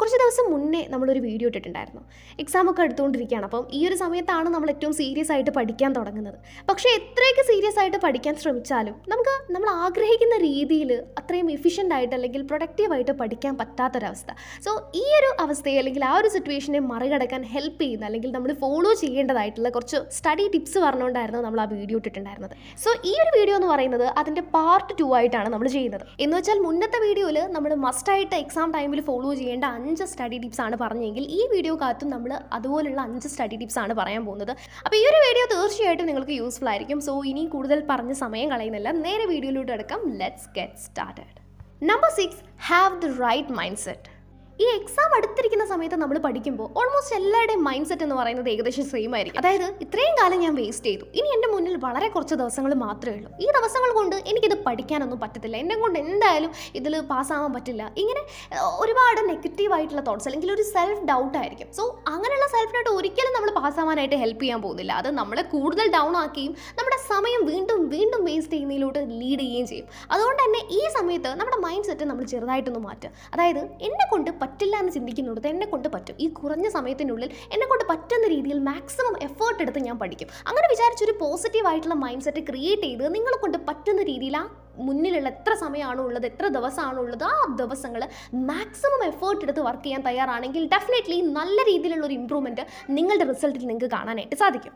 കുറച്ച് ദിവസം മുന്നേ നമ്മളൊരു വീഡിയോ ഇട്ടിട്ടുണ്ടായിരുന്നു. എക്സാമൊക്കെ എടുത്തുകൊണ്ടിരിക്കുകയാണ്. അപ്പം ഈ ഒരു സമയത്താണ് നമ്മൾ ഏറ്റവും സീരിയസ് ആയിട്ട് പഠിക്കാൻ തുടങ്ങുന്നത്. പക്ഷേ എത്രയൊക്കെ സീരിയസ് ആയിട്ട് പഠിക്കാൻ ശ്രമിച്ചാലും നമുക്ക് നമ്മൾ ആഗ്രഹിക്കുന്ന രീതിയിൽ അത്രയും എഫിഷ്യന്റ് ആയിട്ട് അല്ലെങ്കിൽ പ്രൊഡക്റ്റീവായിട്ട് പഠിക്കാൻ പറ്റാത്തൊരവസ്ഥ. സോ ഈ ഒരു അവസ്ഥയെ അല്ലെങ്കിൽ ആ ഒരു സിറ്റുവേഷനെ മറികടക്കാൻ ഹെൽപ്പ് ചെയ്യുന്ന അല്ലെങ്കിൽ നമ്മൾ ഫോളോ ചെയ്യേണ്ടതായിട്ടുള്ള കുറച്ച് സ്റ്റഡി ടിപ്സ് പറഞ്ഞുകൊണ്ടായിരുന്നു നമ്മൾ ആ വീഡിയോ ഇട്ടിട്ടുണ്ടായിരുന്നത്. സോ ഈ ഒരു വീഡിയോ എന്ന് പറയുന്നത് അതിന്റെ പാർട്ട് ടു ആയിട്ടാണ് നമ്മൾ ചെയ്യുന്നത്. എന്ന് വെച്ചാൽ മുന്നത്തെ വീഡിയോയിൽ നമ്മൾ മസ്റ്റായിട്ട് എക്സാം ടൈമിൽ ഫോളോ ചെയ്യേണ്ട അഞ്ച് സ്റ്റഡി ടിപ്സ് ആണ് പറഞ്ഞെങ്കിൽ ഈ വീഡിയോ കാത്തും നമ്മൾ അതുപോലുള്ള അഞ്ച് സ്റ്റഡി ടിപ്സ് ആണ് പറയാൻ പോകുന്നത്. അപ്പോൾ ഈ ഒരു വീഡിയോ തീർച്ചയായിട്ടും നിങ്ങൾക്ക് യൂസ്ഫുൾ ആയിരിക്കും. സോ ഇനി കൂടുതൽ പറഞ്ഞ് സമയം കളയുന്നില്ല. നേരെ വീഡിയോയിലോട്ട് എടുക്കാം let's get started number six have the right mindset ഈ എക്സാം അടുത്തിരിക്കുന്ന സമയത്ത് നമ്മൾ പഠിക്കുമ്പോൾ ഓൾമോസ്റ്റ് എല്ലാവരുടെയും മൈൻഡ് സെറ്റ് എന്ന് പറയുന്നത് ഏകദേശം സെയിം ആയിരിക്കും. അതായത് ഇത്രയും കാലം ഞാൻ വേസ്റ്റ് ചെയ്തു. ഇനി എന്റെ മുന്നിൽ വളരെ കുറച്ച് ദിവസങ്ങൾ മാത്രമേ ഉള്ളൂ. ഈ ദിവസങ്ങൾ കൊണ്ട് എനിക്കിത് പഠിക്കാനൊന്നും പറ്റത്തില്ല. എന്നെ കൊണ്ട് എന്തായാലും ഇതിൽ പാസ്സാവാൻ പറ്റില്ല. ഇങ്ങനെ ഒരുപാട് നെഗറ്റീവ് ആയിട്ടുള്ള തോട്ട്സ് അല്ലെങ്കിൽ ഒരു സെൽഫ് ഡൗട്ട് ആയിരിക്കും. സോ അങ്ങനെയുള്ള സെൽഫ് ഡൗട്ട് ഒരിക്കലും നമ്മൾ പാസ്സാവാനായിട്ട് ഹെൽപ്പ് ചെയ്യാൻ പോകുന്നില്ല. അത് നമ്മളെ കൂടുതൽ ഡൗൺ ആക്കുകയും നമ്മുടെ സമയം വീണ്ടും വീണ്ടും വേസ്റ്റ് ചെയ്യുന്നതിലോട്ട് ലീഡ് ചെയ്യുകയും ചെയ്യും. അതുകൊണ്ട് തന്നെ ഈ സമയത്ത് നമ്മുടെ മൈൻഡ് സെറ്റ് നമ്മൾ ചെറുതായിട്ടൊന്ന് മാറ്റുക. അതായത് എന്നെ കൊണ്ട് പറ്റില്ല എന്ന് ചിന്തിക്കുന്നിടത്ത് എന്നെ കൊണ്ട് പറ്റും. ഈ കുറഞ്ഞ സമയത്തിനുള്ളിൽ എന്നെ കൊണ്ട് പറ്റുന്ന രീതിയിൽ മാക്സിമം എഫേർട്ട് എടുത്ത് ഞാൻ പഠിക്കും. അങ്ങനെ വിചാരിച്ചൊരു പോസിറ്റീവ് ആയിട്ടുള്ള മൈൻഡ് സെറ്റ് ക്രിയേറ്റ് ചെയ്ത് നിങ്ങളെ കൊണ്ട് പറ്റുന്ന രീതിയിൽ ആ മുന്നിലുള്ള എത്ര സമയമാണോ ഉള്ളത് എത്ര ദിവസമാണോ ഉള്ളത് ആ ദിവസങ്ങൾ മാക്സിമം എഫേർട്ട് എടുത്ത് വർക്ക് ചെയ്യാൻ തയ്യാറാണെങ്കിൽ ഡെഫിനറ്റ്ലി നല്ല രീതിയിലുള്ള ഒരു ഇമ്പ്രൂവ്മെന്റ് നിങ്ങളുടെ റിസൾട്ടിൽ നിങ്ങൾക്ക് കാണാനായിട്ട് സാധിക്കും.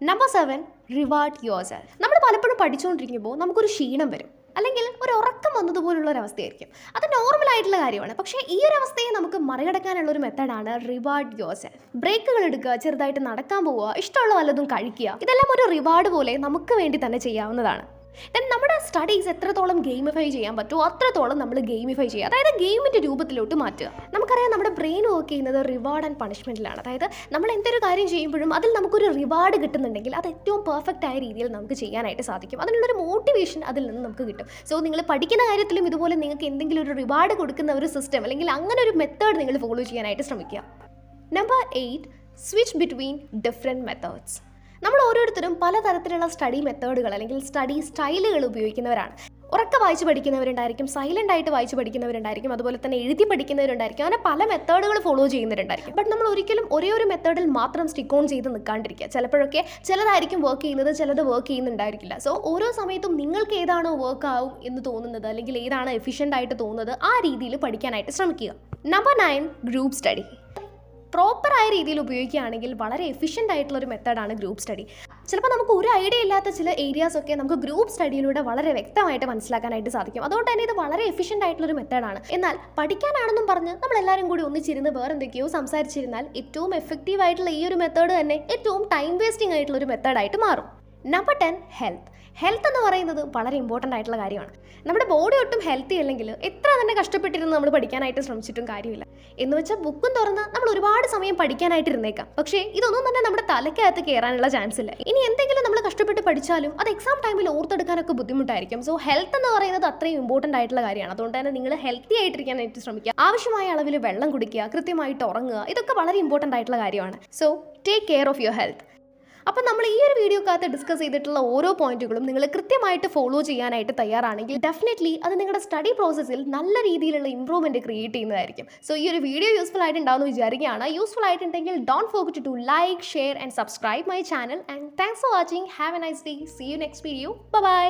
Number seven reward yourself നമ്മൾ പലപ്പോഴും പഠിച്ചുകൊണ്ടിരിക്കുമ്പോൾ നമുക്കൊരു ക്ഷീണം വരും. അല്ലെങ്കിൽ ഒരു ഉറക്കം വന്നതുപോലുള്ള ഒരു അവസ്ഥയായിരിക്കും അത് നോർമൽ ആയിട്ടുള്ള കാര്യമാണ്. പക്ഷേ ഈ ഒരു അവസ്ഥയെ നമുക്ക് മറികടക്കാനുള്ള ഒരു മെത്തേഡാണ് റിവാർഡ് യുവർ സെൽഫ് ബ്രേക്കുകൾ എടുക്കുക ചെറുതായിട്ട് നടക്കാൻ പോവുക ഇഷ്ടമുള്ള വല്ലതും കഴിക്കുക ഇതെല്ലാം ഒരു റിവാർഡ് പോലെ നമുക്ക് വേണ്ടി തന്നെ ചെയ്യാവുന്നതാണ്. ദെൻ നമ്മുടെ സ്റ്റഡീസ് എത്രത്തോളം ഗെയിമിഫൈ ചെയ്യാൻ പറ്റുമോ അത്രത്തോളം നമ്മൾ ഗെയിമിഫൈ ചെയ്യുക അതായത് ഗെയിമിന്റെ രൂപത്തിലോട്ട് മാറ്റുക. നമുക്കറിയാം നമ്മുടെ ബ്രെയിൻ വർക്ക് ചെയ്യുന്നത് റിവാർഡ് ആൻഡ് പണിഷ്മെന്റിലാണ് അതായത് നമ്മൾ എന്തൊരു കാര്യം ചെയ്യുമ്പോഴും അതിൽ നമുക്കൊരു റിവാർഡ് കിട്ടുന്നുണ്ടെങ്കിൽ അത് ഏറ്റവും പെർഫെക്റ്റ് ആയ രീതിയിൽ നമുക്ക് ചെയ്യാനായിട്ട് സാധിക്കും. അതിനുള്ളൊരു മോട്ടിവേഷൻ അതിൽ നിന്ന് നമുക്ക് കിട്ടും. സോ നിങ്ങൾ പഠിക്കുന്ന കാര്യത്തിലും ഇതുപോലെ നിങ്ങൾക്ക് എന്തെങ്കിലും ഒരു റിവാർഡ് കൊടുക്കുന്ന ഒരു സിസ്റ്റം അല്ലെങ്കിൽ അങ്ങനെ ഒരു മെത്തേഡ് നിങ്ങൾ ഫോളോ ചെയ്യാനായിട്ട് ശ്രമിക്കുക. Number eight switch between different methods നമ്മൾ ഓരോരുത്തരും പലതരത്തിലുള്ള സ്റ്റഡി മെത്തേഡുകൾ അല്ലെങ്കിൽ സ്റ്റഡി സ്റ്റൈലുകൾ ഉപയോഗിക്കുന്നവരാണ്. ഉറക്ക വായിച്ച് പഠിക്കുന്നവരുണ്ടായിരിക്കും സൈലന്റ് ആയിട്ട് വായിച്ച് പഠിക്കുന്നവരുണ്ടായിരിക്കും അതുപോലെ തന്നെ എഴുതി പഠിക്കുന്നവരുണ്ടായിരിക്കും. അങ്ങനെ പല മെത്തേഡുകൾ ഫോളോ ചെയ്യുന്നവരുണ്ടായിരിക്കും. ബട്ട് നമ്മൾ ഒരിക്കലും ഒരേ ഒരു മെത്തേഡിൽ മാത്രം സ്റ്റിക്ക് ഓൺ ചെയ്ത് നിൽക്കാണ്ടിരിക്കുക. ചിലപ്പോഴൊക്കെ ചിലതായിരിക്കും വർക്ക് ചെയ്യുന്നത് ചിലത് വർക്ക് ചെയ്യുന്നുണ്ടായിരിക്കില്ല. സോ ഓരോ സമയത്തും നിങ്ങൾക്ക് ഏതാണോ വർക്ക് ആവും എന്ന് തോന്നുന്നത് അല്ലെങ്കിൽ ഏതാണ് എഫിഷ്യന്റ് ആയിട്ട് തോന്നുന്നത് ആ രീതിയിൽ പഠിക്കാനായിട്ട് ശ്രമിക്കുക. നമ്പർ നയൻ ഗ്രൂപ്പ് സ്റ്റഡി പ്രോപ്പറായ രീതിയിൽ ഉപയോഗിക്കുകയാണെങ്കിൽ വളരെ എഫിഷ്യന്റ് ആയിട്ടുള്ള ഒരു മെത്തേഡാണ് ഗ്രൂപ്പ് സ്റ്റഡി. ചിലപ്പോൾ നമുക്ക് ഒരു ഐഡിയ ഇല്ലാത്ത ചില ഏരിയാസ് ഒക്കെ നമുക്ക് ഗ്രൂപ്പ് സ്റ്റഡിയിലൂടെ വളരെ വ്യക്തമായിട്ട് മനസ്സിലാക്കാനായിട്ട് സാധിക്കും. അതുകൊണ്ട് തന്നെ ഇത് വളരെ എഫിഷ്യന്റ് ആയിട്ടുള്ള ഒരു മെത്തേഡാണ്. എന്നാൽ പഠിക്കാനാണെന്നും പറഞ്ഞ് നമ്മൾ എല്ലാവരും കൂടി ഒന്നിച്ചിരുന്ന് വേറെ എന്തൊക്കെയോ സംസാരിച്ചിരുന്നാൽ ഏറ്റവും എഫക്റ്റീവ് ആയിട്ടുള്ള ഈ ഒരു മെത്തേഡ് തന്നെ ഏറ്റവും ടൈം വേസ്റ്റിംഗ് ആയിട്ടുള്ള ഒരു മെത്തേഡായിട്ട് മാറും. നമ്പർ ടെൻ ഹെൽത്ത് ഹെൽത്ത് എന്ന് പറയുന്നത് വളരെ ഇമ്പോർട്ടന്റ് ആയിട്ടുള്ള കാര്യമാണ്. നമ്മുടെ ബോഡി ഒട്ടും ഹെൽത്തി അല്ലെങ്കിൽ എത്ര തന്നെ കഷ്ടപ്പെട്ടിരുന്ന് നമ്മൾ പഠിക്കാനായിട്ട് ശ്രമിച്ചിട്ടും കാര്യമില്ല. എന്ന് വെച്ചാൽ ബുക്കും തുറന്ന് നമ്മൾ ഒരുപാട് സമയം പഠിക്കാനായിട്ട് ഇരുന്നേക്കാം. പക്ഷേ ഇതൊന്നും തന്നെ നമ്മുടെ തലയ്ക്കകത്ത് കയറാനുള്ള ചാൻസ് ഇല്ല. ഇനി എന്തെങ്കിലും നമ്മൾ കഷ്ടപ്പെട്ട് പഠിച്ചാലും അത് എക്സാം ടൈമിൽ ഓർത്തെടുക്കാനൊക്കെ ബുദ്ധിമുട്ടായിരിക്കും. സോ ഹെൽത്ത് എന്ന് പറയുന്നത് അത്രയും ഇമ്പോർട്ടന്റ് ആയിട്ടുള്ള കാര്യമാണ്. അതുകൊണ്ട് തന്നെ നിങ്ങൾ ഹെൽത്തി ആയിട്ടിരിക്കാനായിട്ട് ശ്രമിക്കുക. ആവശ്യമായ അളവിൽ വെള്ളം കുടിക്കുക കൃത്യമായിട്ട് ഉറങ്ങുക ഇതൊക്കെ വളരെ ഇമ്പോർട്ടന്റ് ആയിട്ടുള്ള കാര്യമാണ്. So take care of your health അപ്പം നമ്മൾ ഈ ഒരു വീഡിയോക്കകത്ത് ഡിസ്കസ് ചെയ്തിട്ടുള്ള ഓരോ പോയിന്റുകളും നിങ്ങൾ കൃത്യമായിട്ട് ഫോളോ ചെയ്യാനായിട്ട് തയ്യാറാണെങ്കിൽ ഡെഫിനറ്റ്ലി അത് നിങ്ങളുടെ സ്റ്റഡി പ്രോസസ്സിൽ നല്ല രീതിയിലുള്ള ഇമ്പ്രൂവ്മെന്റ് ക്രിയേറ്റ് ചെയ്യുന്നതായിരിക്കും. സോ ഈ ഒരു വീഡിയോ യൂസ്ഫുൾ ആയിട്ടുണ്ടാവുമെന്ന് വിചാരിക്കുകയാണ്. യൂസ്ഫുൾ ആയിട്ടുണ്ടെങ്കിൽ don't forget to like share and subscribe my channel and thanks for watching have a nice day see you next video bye